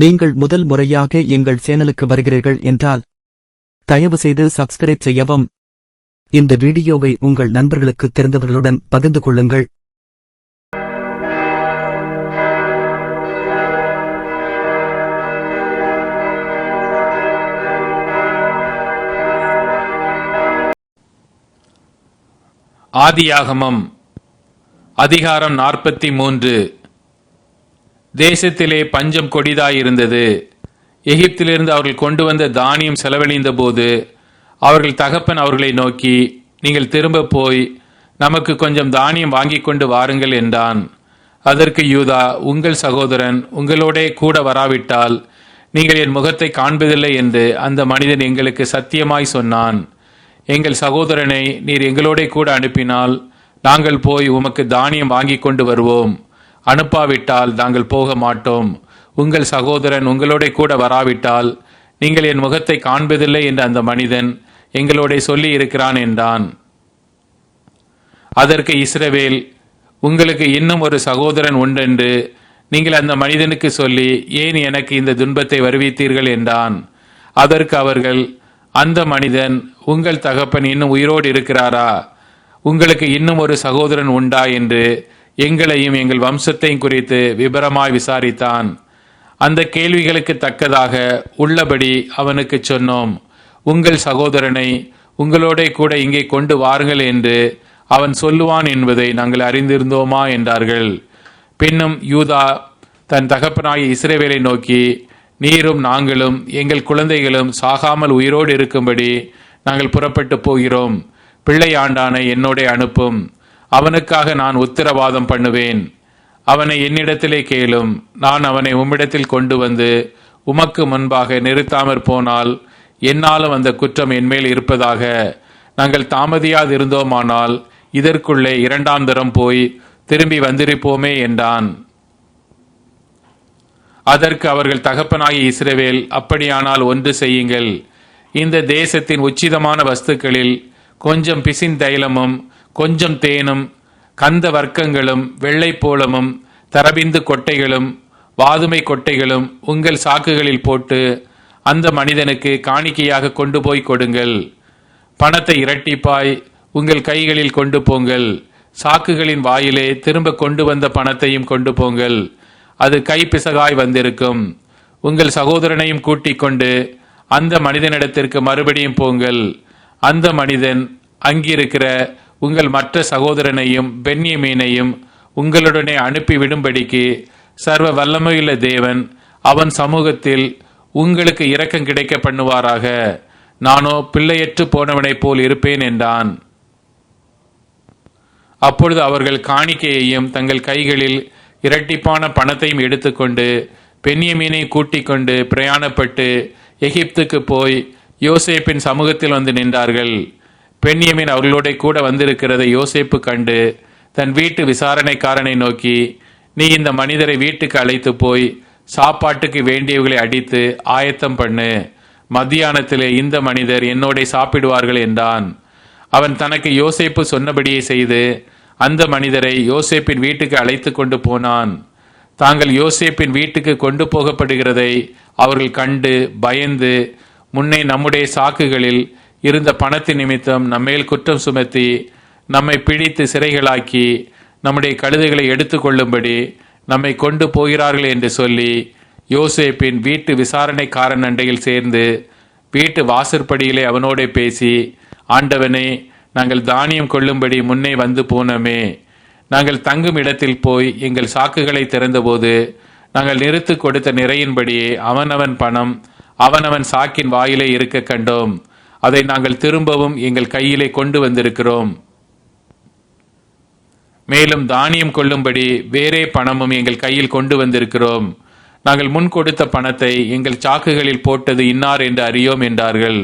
நீங்கள் முதல் முறையாக எங்கள் சேனலுக்கு வருகிறீர்கள் என்றால் தயவு செய்து சப்ஸ்கிரைப் செய்யவும். இந்த வீடியோவை உங்கள் நண்பர்களுக்கு தெரிந்தவர்களுடன் பகிர்ந்து கொள்ளுங்கள். ஆதியாகமம் அதிகாரம் நாற்பத்தி மூன்று. தேசத்திலே பஞ்சம் கொடிதாயிருந்தது. எகிப்திலிருந்து அவர்கள் கொண்டு வந்த தானியம் செலவழிந்த போது அவர்கள் தகப்பன் அவர்களை நோக்கி நீங்கள் திரும்ப போய் நமக்கு கொஞ்சம் தானியம் வாங்கி கொண்டு வாருங்கள் என்றான். அதற்கு யூதா உங்கள் சகோதரன் உங்களோடே கூட வராவிட்டால் நீங்கள் என் முகத்தை காண்பதில்லை என்று அந்த மனிதன் எங்களுக்கு சத்தியமாய் சொன்னான். எங்கள் சகோதரனை நீர் எங்களோடே கூட அனுப்பினால் நாங்கள் போய் உமக்கு தானியம் வாங்கி கொண்டு வருவோம். அனுப்பாவிட்டால் நாங்கள் போக மாட்டோம் உங்கள் சகோதரன் உங்களோடே கூட வராவிட்டால் நீங்கள் என் முகத்தை காண்பதில்லை என்று அந்த மனிதன் எங்களோட சொல்லி இருக்கிறான் என்றான். அதற்கு இஸ்ரவேல் உங்களுக்கு இன்னும் ஒரு சகோதரன் உண்டென்று நீங்கள் அந்த மனிதனுக்கு சொல்லி ஏன் எனக்கு இந்த துன்பத்தை வருவித்தீர்கள்? என்றான். அதற்கு அவர்கள் அந்த மனிதன் உங்கள் தகப்பன் இன்னும் உயிரோடு இருக்கிறாரா? உங்களுக்கு இன்னும் ஒரு சகோதரன் உண்டா? என்று எங்களையும் எங்கள் வம்சத்தையும் குறித்து விபரமாய் விசாரித்தான். அந்த கேள்விகளுக்கு தக்கதாக உள்ளபடி அவனுக்கு சொன்னோம் உங்கள் சகோதரனை உங்களோட கூட இங்கே கொண்டு வாருங்கள் என்று அவன் சொல்லுவான் என்பதை நாங்கள் அறிந்திருந்தோமா? என்றார்கள். பின்னும் யூதா தன் தகப்பனாகிய இஸ்ரேவேலை நோக்கி நீரும் நாங்களும் எங்கள் குழந்தைகளும் சாகாமல் உயிரோடு இருக்கும்படி நாங்கள் புறப்பட்டு போகிறோம். பிள்ளை ஆண்டானை என்னோட அனுப்பும். அவனுக்காக நான் உத்தரவாதம் பண்ணுவேன். அவனை என்னிடத்திலே கேளும். நான் அவனை உம்மிடத்தில் கொண்டு வந்து உமக்கு முன்பாக நிறுத்தாமற் போனால் என்னாலும் அந்த குற்றம் என்மேல் இருப்பதாக. நாங்கள் தாமதியாது இருந்தோமானால் இதற்குள்ளே இரண்டாம் தரம் போய் திரும்பி வந்திருப்போமே என்றான். அதற்கு அவர்கள் தகப்பனாகி இஸ்ரவேல் அப்படியானால் ஒன்று செய்யுங்கள். இந்த தேசத்தின் உச்சிதமான வஸ்துக்களில் கொஞ்சம் பிசின் தைலமும் கொஞ்சம் தேனும் கந்த வர்க்கங்களும் வெள்ளைப்போளமும் தரபிந்து கொட்டைகளும் வாதுமை கொட்டைகளும் உங்கள் சாக்குகளில் போட்டு அந்த மனிதனுக்கு காணிக்கையாக கொண்டு போய் கொடுங்கள். பணத்தை இரட்டிப்பாய் உங்கள் கைகளில் கொண்டு போங்கள். சாக்குகளின் வாயிலே திரும்ப கொண்டு வந்த பணத்தையும் கொண்டு போங்கள். அது கை பிசகாய் வந்திருக்கும். உங்கள் சகோதரனையும் கூட்டிக் கொண்டு அந்த மனிதனிடத்திற்கு மறுபடியும் போங்கள். அந்த மனிதன் அங்கிருக்கிற உங்கள் மற்ற சகோதரனையும் பென்யமீனையும் உங்களுடனே அனுப்பிவிடும்படிக்கு சர்வ வல்லமையுள்ள தேவன் அவன் சமூகத்தில் உங்களுக்கு இரக்கம் கிடைக்க பண்ணுவாராக. நானோ பிள்ளையற்று போனவனைப் போல் இருப்பேன் என்றான். அப்பொழுது அவர்கள் காணிக்கையையும் தங்கள் கைகளில் இரட்டிப்பான பணத்தையும் எடுத்துக்கொண்டு பெண்யமீனை கூட்டிக் கொண்டு பிரயாணப்பட்டு எகிப்துக்கு போய் யோசேப்பின் சமூகத்தில் வந்து நின்றார்கள். பெண்ணியமின் அவர்களோட கூட வந்திருக்கிறதை யோசேப்பு கண்டு தன் வீட்டு விசாரணைக்காரனை நோக்கி நீ இந்த மனிதரை வீட்டுக்கு அழைத்து போய் சாப்பாட்டுக்கு வேண்டியவர்களை அடித்து ஆயத்தம் பண்ணு. மத்தியானத்திலே இந்த மனிதர் என்னோட சாப்பிடுவார்கள் என்றான். அவன் தனக்கு யோசேப்பு சொன்னபடியே செய்து அந்த மனிதரை யோசேப்பின் வீட்டுக்கு அழைத்து கொண்டு போனான். தாங்கள் யோசேப்பின் வீட்டுக்கு கொண்டு போகப்படுகிறதை அவர்கள் கண்டு பயந்து முன்னே நம்முடைய சாக்குகளில் இருந்த பணத்தின் நிமித்தம் நம்மேல் குற்றம் சுமத்தி நம்மை பிடித்து சிறைகளாக்கி நம்முடைய கழுதைகளை எடுத்துக்கொள்ளும்படி நம்மை கொண்டு போகிறார்கள் என்று சொல்லி யோசேப்பின் வீட்டு விசாரணைக்காரன் அண்டையில் சேர்ந்து வீட்டு வாசற்படியிலே அவனோடே பேசி ஆண்டவனே நாங்கள் தானியம் கொள்ளும்படி முன்னே வந்து போனோமே. நாங்கள் தங்கும் இடத்தில் போய் எங்கள் சாக்குகளை திறந்தபோது நாங்கள் நிறுத்து கொடுத்த நிறையின்படியே அவனவன் பணம் அவனவன் சாக்கின் வாயிலே இருக்க கண்டோம். அதை நாங்கள் திரும்பவும் எங்கள் கையிலே கொண்டு வந்திருக்கிறோம். மேலும் தானியம் கொள்ளும்படி வேறே பணமும் எங்கள் கையில் கொண்டு வந்திருக்கிறோம். நாங்கள் முன் கொடுத்த பணத்தை எங்கள் சாக்குகளில் போட்டது இன்னார் என்று அறியோம் என்றார்கள்.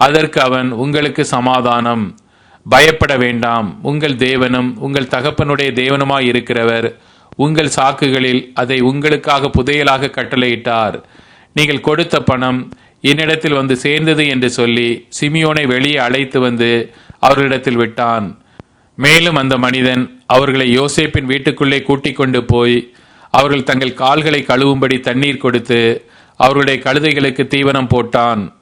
அதற்கு அவன் உங்களுக்கு சமாதானம். பயப்பட வேண்டாம். உங்கள் தேவனும் உங்கள் தகப்பனுடைய தேவனுமாய் இருக்கிறவர். உங்கள் சாக்குகளில் அதை உங்களுக்காக புதையலாக கட்டளையிட்டார். நீங்கள் கொடுத்த பணம் என்னிடத்தில் வந்து சேர்ந்தது என்று சொல்லி சிமியோனை வெளியே அழைத்து வந்து அவர்களிடத்தில் விட்டான். மேலும் அந்த மனிதன் அவர்களை யோசேப்பின் வீட்டுக்குள்ளே கூட்டிக் கொண்டு போய் அவர்கள் தங்கள் கால்களை கழுவும்படி தண்ணீர் கொடுத்து அவர்களுடைய கழுதைகளுக்கு தீவனம் போட்டான்.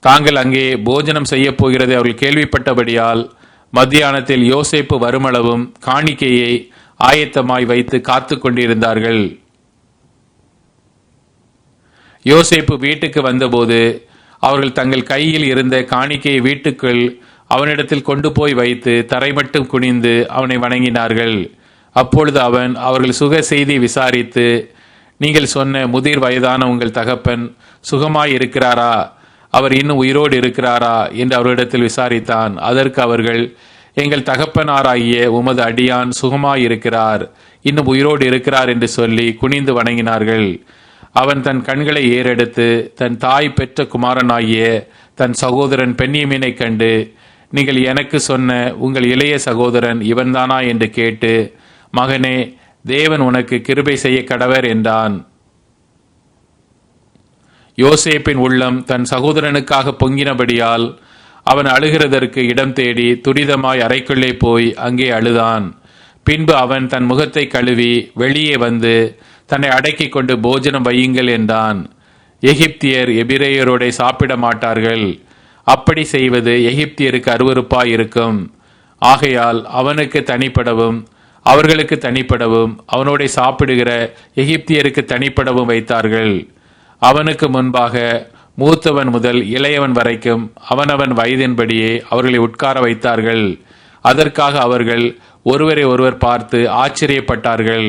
தாங்கள் அங்கே போஜனம் செய்யப் போகிறதை அவர்கள் கேள்விப்பட்டபடியால் மத்தியானத்தில் யோசேப்பு வருமளவும் காணிக்கையை ஆயத்தமாய் வைத்து காத்து கொண்டிருந்தார்கள். யோசேப்பு வீட்டுக்கு வந்தபோது அவர்கள் தங்கள் கையில் இருந்த காணிக்கையை வீட்டுக்குள் அவனிடத்தில் கொண்டு போய் வைத்து தரை மட்டும் குனிந்து அவனை வணங்கினார்கள். அப்பொழுது அவன் அவர்கள் சுக செய்தி விசாரித்து நீங்கள் சொன்ன முதிர் வயதான உங்கள் தகப்பன் சுகமாய் இருக்கிறாரா? அவர் இன்னும் உயிரோடு இருக்கிறாரா? என்று அவரிடத்தில் விசாரித்தான். அதற்கு அவர்கள் எங்கள் தகப்பனாராகிய உமது அடியான் சுகமாய் இருக்கிறார். இன்னும் உயிரோடு இருக்கிறார் என்று சொல்லி குனிந்து வணங்கினார்கள். அவன் தன் கண்களை ஏறெடுத்து தன் தாய் பெற்ற குமாரனாகிய தன் சகோதரன் பெண்ணியமீனை கண்டு நீங்கள் எனக்கு சொன்ன உங்கள் இளைய சகோதரன் இவன்தானா என்று கேட்டு மகனே தேவன் உனக்கு கிருபை செய்ய கடவர் என்றான். யோசேப்பின் உள்ளம் தன் சகோதரனுக்காக பொங்கினபடியால் அவன் அழுகிறதற்கு இடம் தேடி துரிதமாய் அறைக்குள்ளே போய் அங்கே அழுதான். பின்பு அவன் தன் முகத்தை கழுவி வெளியே வந்து தன்னை அடக்கி கொண்டு போஜனம் வையுங்கள் என்றான். எகிப்தியர் எபிரேயரோட சாப்பிட மாட்டார்கள். அப்படி செய்வது எகிப்தியருக்கு அருவருப்பாய் இருக்கும் ஆகையால் அவனுக்கு தனிப்படவும் அவர்களுக்கு தனிப்படவும் அவனோட சாப்பிடுகிற எகிப்தியருக்கு தனிப்படவும் வைத்தார்கள். அவனுக்கு முன்பாக மூத்தவன் முதல் இளையவன் வரைக்கும் அவனவன் வயதின்படியே அவர்களை உட்கார வைத்தார்கள். அதற்காக அவர்கள் ஒருவரை ஒருவர் பார்த்து ஆச்சரியப்பட்டார்கள்.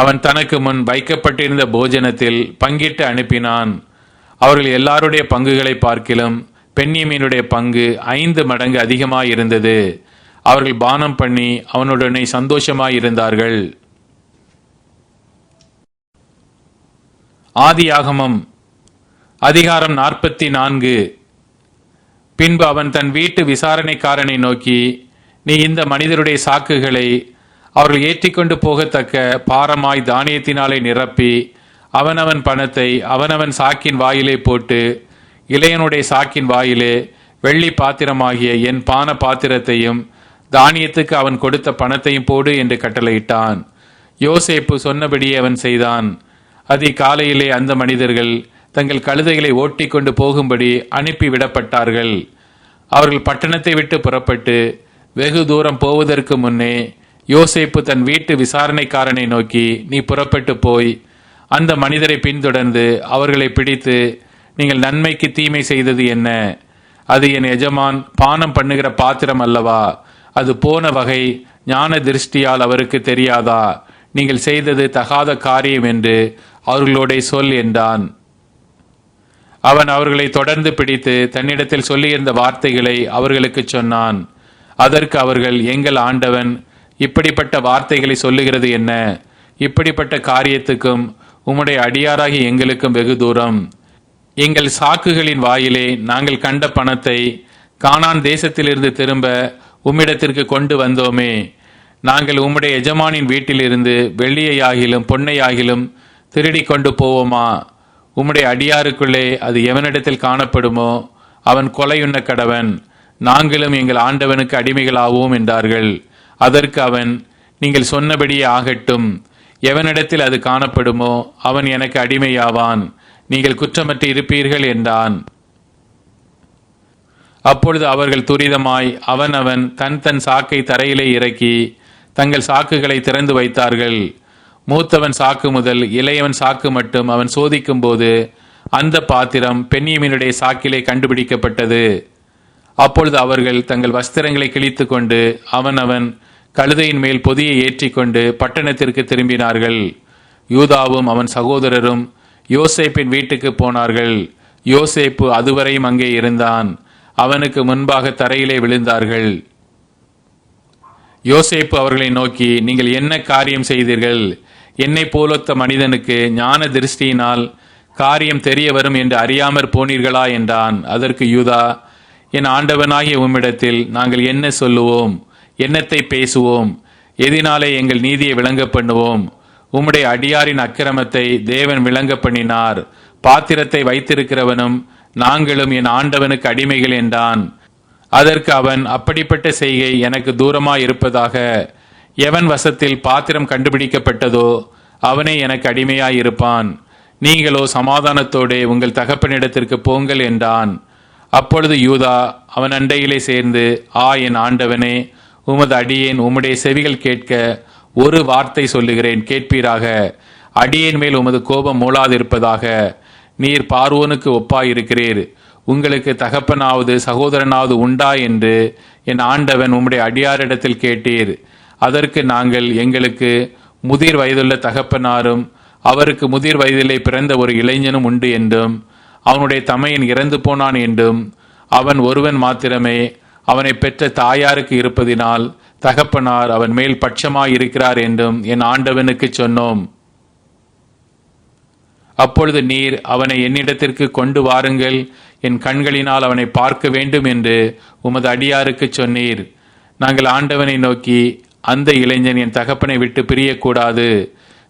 அவன் தனக்கு முன் வைக்கப்பட்டிருந்த போஜனத்தில் பங்கிட்டு அனுப்பினான். அவர்கள் எல்லாருடைய பங்குகளை பார்க்கிலும் பெண்ணியமீனுடைய பங்கு ஐந்து மடங்கு அதிகமாயிருந்தது. அவர்கள் பானம் பண்ணி அவனுடனே சந்தோஷமாயிருந்தார்கள். ஆதியாகமம் அதிகாரம் நாற்பத்தி நான்கு பின்பு அவன் தன் வீட்டு விசாரணைக்காரனை நோக்கி நீ இந்த மனிதருடைய சாக்குகளை அவர்கள் ஏற்றி கொண்டு போகத்தக்க பாரமாய் தானியத்தினாலே நிரப்பி அவனவன் பணத்தை அவனவன் சாக்கின் வாயிலே போட்டு இளையனுடைய சாக்கின் வாயிலே வெள்ளி பாத்திரமாகிய என் பான பாத்திரத்தையும் தானியத்துக்கு அவன் கொடுத்த பணத்தையும் போடு என்று கட்டளையிட்டான். யோசேப்பு சொன்னபடியே அவன் செய்தான். அதிகாலையிலே அந்த மனிதர்கள் தங்கள் கழுதைகளை ஓட்டிக்கொண்டு போகும்படி அனுப்பிவிடப்பட்டார்கள் அவர்கள் பட்டணத்தை விட்டு புறப்பட்டு வெகு தூரம் போவதற்கு முன்னே யோசேப்பு தன் வீட்டு விசாரணைக்காரனை நோக்கி நீ புறப்பட்டு போய் அந்த மனிதரை பின்தொடர்ந்து அவர்களை பிடித்து நீங்கள் நன்மைக்கு தீமை செய்தது என்ன? அது என் எஜமான் பானம் பண்ணுகிற பாத்திரம் அல்லவா? அது போன வகை ஞான திருஷ்டியால் அவருக்கு தெரியாதா? நீங்கள் செய்தது தகாத காரியம் என்று அவர்களோட சொல் என்றான். அவன் அவர்களை தொடர்ந்து பிடித்து தன்னிடத்தில் சொல்லியிருந்த வார்த்தைகளை அவர்களுக்கு சொன்னான். அதற்கு அவர்கள் எங்கள் ஆண்டவன் இப்படிப்பட்ட வார்த்தைகளை சொல்லுகிறது என்ன? இப்படிப்பட்ட காரியத்துக்கும் உம்முடைய அடியாராகி எங்களுக்கும் வெகு தூரம். எங்கள் சாக்குகளின் வாயிலே நாங்கள் கண்ட பணத்தை கானான் தேசத்திலிருந்து திரும்ப உம்மிடத்திற்கு கொண்டு வந்தோமே. நாங்கள் உம்முடைய எஜமானின் வீட்டிலிருந்து வெள்ளியையாகிலும் பொன்னையாகிலும் திருடி கொண்டு போவோமா? உம்முடைய அடியாருக்குள்ளே அது எவனிடத்தில் காணப்படுமோ? அவன் கொலையுண்ண கடவன். நாங்களும் எங்கள் ஆண்டவனுக்கு அடிமைகளாவோம் என்றார்கள். அதற்கு அவன் நீங்கள் சொன்னபடியே ஆகட்டும். எவனிடத்தில் அது காணப்படுமோ அவன் எனக்கு அடிமையாவான். நீங்கள் குற்றமற்று இருப்பீர்கள் என்றான். அப்பொழுது அவர்கள் துரிதமாய் அவன் அவன் தன் தன் சாக்கை தரையிலே இறக்கி தங்கள் சாக்குகளை திறந்து வைத்தார்கள். மூத்தவன் சாக்கு முதல் இளையவன் சாக்கு மட்டும் அவன் சோதிக்கும் போது அந்த பாத்திரம் பெண்ணியமினுடைய சாக்கிலே கண்டுபிடிக்கப்பட்டது. அப்பொழுது அவர்கள் தங்கள் வஸ்திரங்களை கிழித்து கொண்டு அவன் கழுதையின் மேல் பொதியை ஏற்றிக்கொண்டு பட்டணத்திற்கு திரும்பினார்கள். யூதாவும் அவன் சகோதரரும் யோசேப்பின் வீட்டுக்கு போனார்கள். யோசேப்பு அதுவரையும் அங்கே இருந்தான். அவனுக்கு முன்பாக தரையிலே விழுந்தார்கள். யோசேப்பு அவர்களை நோக்கி நீங்கள் என்ன காரியம் செய்தீர்கள்? என்னை போலொத்த மனிதனுக்கு ஞான திருஷ்டியினால் காரியம் தெரிய வரும் என்று அறியாமற் போனீர்களா? என்றான். அதற்கு யூதா என் ஆண்டவனாகிய உம்மிடத்தில் நாங்கள் என்ன சொல்லுவோம்? என்னத்தை பேசுவோம்? எதினாலே எங்கள் நீதியை விளங்க பண்ணுவோம்? உம்முடைய அடியாரின் அக்கிரமத்தை தேவன் விளங்க பண்ணினார். பாத்திரத்தை வைத்திருக்கிறவனும் நாங்களும் என் ஆண்டவனுக்கு அடிமைகள் என்றான். அதற்கு அவன் அப்படிப்பட்ட செய்கை எனக்கு தூரமாக இருப்பதாக எவன் வசத்தில் பாத்திரம் கண்டுபிடிக்கப்பட்டதோ அவனே எனக்கு அடிமையாய் இருப்பான் நீங்களோ சமாதானத்தோடே உங்கள் தகப்பனிடத்திற்கு போங்கள் என்றான். அப்பொழுது யூதா அவன் அண்டையிலே சேர்ந்து ஆ என் ஆண்டவனே உமது அடியேன் உம்முடைய செவிகள் கேட்க ஒரு வார்த்தை சொல்லுகிறேன் கேட்பீராக. அடியேன் மேல் உமது கோபம் மூளாதிருப்பதாக நீர் பார்வோனுக்கு ஒப்பாயிருக்கிறீர். உங்களுக்கு தகப்பனாவது சகோதரனாவது உண்டா என்று என் ஆண்டவன் உம்முடைய அடியாரிடத்தில் கேட்டீர். அதற்கு நாங்கள் எங்களுக்கு முதிர் வயதுள்ள தகப்பனாரும் அவருக்கு முதிர் வயதிலே பிறந்த ஒரு இளைஞனும் உண்டு என்றும் அவனுடைய தமையன் இறந்து போனான் என்றும் அவன் ஒருவன் மாத்திரமே அவனை பெற்ற தாயாருக்கு இருப்பதினால் தகப்பனார் அவன் மேல் பட்சமாய் இருக்கிறார் என்றும் என் ஆண்டவனுக்கு சொன்னோம். அப்பொழுது நீர் அவனை என்னிடத்திற்கு கொண்டு வாருங்கள். என் கண்களினால் அவனை பார்க்க வேண்டும் என்று உமது அடியாருக்கு சொன்னீர். நாங்கள் ஆண்டவனை நோக்கி அந்த இளைஞன் என் தகப்பனை விட்டு பிரியக்கூடாது.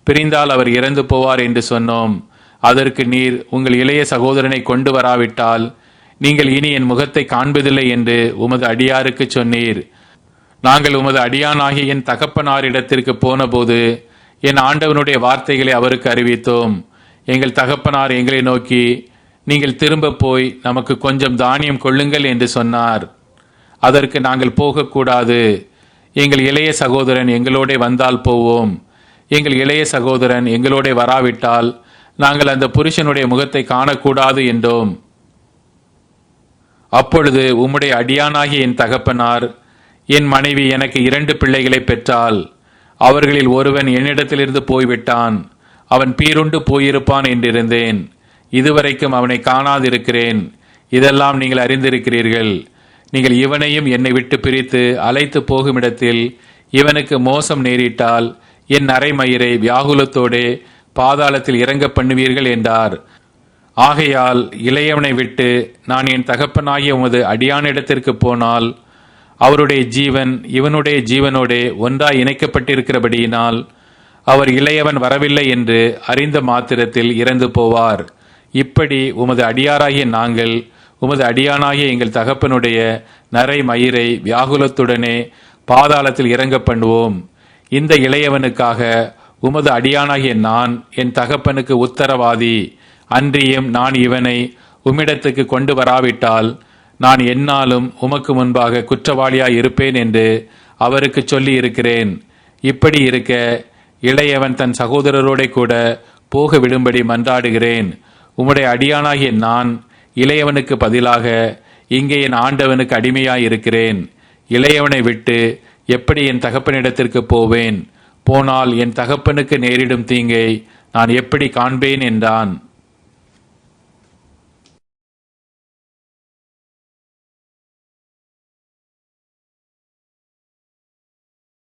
பிரிந்தால் அவர் இறந்து போவார் என்று சொன்னோம். அதற்கு நீர் உங்கள் இளைய சகோதரனை கொண்டு வராவிட்டால் நீங்கள் இனி என் முகத்தை காண்பதில்லை என்று உமது அடியாருக்கு சொன்னீர். நாங்கள் உமது அடியானாகிய என் தகப்பனாரிடத்திற்கு போனபோது என் ஆண்டவனுடைய வார்த்தைகளை அவருக்கு அறிவித்தோம். எங்கள் தகப்பனார் எங்களை நோக்கி நீங்கள் திரும்ப போய் நமக்கு கொஞ்சம் தானியம் கொள்ளுங்கள் என்று சொன்னார். அதற்கு நாங்கள் போகக்கூடாது. எங்கள் இளைய சகோதரன் எங்களோட வந்தால் போவோம். எங்கள் இளைய சகோதரன் எங்களோட வராவிட்டால் நாங்கள் அந்த புருஷனுடைய முகத்தை காணக்கூடாது என்றோம். அப்பொழுது உம்முடைய அடியானாகிய என் தகப்பனார் என் மனைவி எனக்கு இரண்டு பிள்ளைகளை பெற்றால் அவர்களில் ஒருவன் என்னிடத்திலிருந்து போய்விட்டான் அவன் பீருண்டு போயிருப்பான் என்றிருந்தேன். இதுவரைக்கும் அவனை காணாதிருக்கிறேன். இதெல்லாம் நீங்கள் அறிந்திருக்கிறீர்கள். நீங்கள் இவனையும் என்னை விட்டு பிரித்து அழைத்து போகுமிடத்தில் இவனுக்கு மோசம் நேரிட்டால் என் அரைமயிரை வியாகுலத்தோடே பாதாளத்தில் இறங்க பண்ணுவீர்கள் என்றார். ஆகையால் இளையவனை விட்டு நான் என் தகப்பனாகிய உமது அடியானிடத்திற்கு போனால் அவருடைய ஜீவன் இவனுடைய ஜீவனோடே ஒன்றாய் இணைக்கப்பட்டிருக்கிறபடியினால் அவர் இளையவன் வரவில்லை என்று அறிந்த மாத்திரத்தில் இறந்து போவார். இப்படி உமது அடியாராகிய நாங்கள் உமது அடியானாகிய எங்கள் தகப்பனுடைய நரை மயிரை வியாகுலத்துடனே பாதாளத்தில் இறங்க பண்ணுவோம். இந்த இளையவனுக்காக உமது அடியானாகிய நான் என் தகப்பனுக்கு உத்தரவாதி. அன்றியும் நான் இவனை உம்மிடத்துக்கு கொண்டு வராவிட்டால் நான் என்னாலும் உமக்கு முன்பாக குற்றவாளியாய் இருப்பேன் என்று அவருக்கு சொல்லி இருக்கிறேன் இப்படி இருக்க இளையவன் தன் சகோதரரோட கூட போக விடும்படி மன்றாடுகிறேன். உம்முடைய அடியானாகிய நான் இளையவனுக்கு பதிலாக இங்கே என் ஆண்டவனுக்கு அடிமையாய் இருக்கிறேன். இளையவனை விட்டு எப்படி என் தகப்பனிடத்திற்கு போவேன்? போனால் என் தகப்பனுக்கு நேரிடும் தீங்கை நான் எப்படி காண்பேன் என்றான்.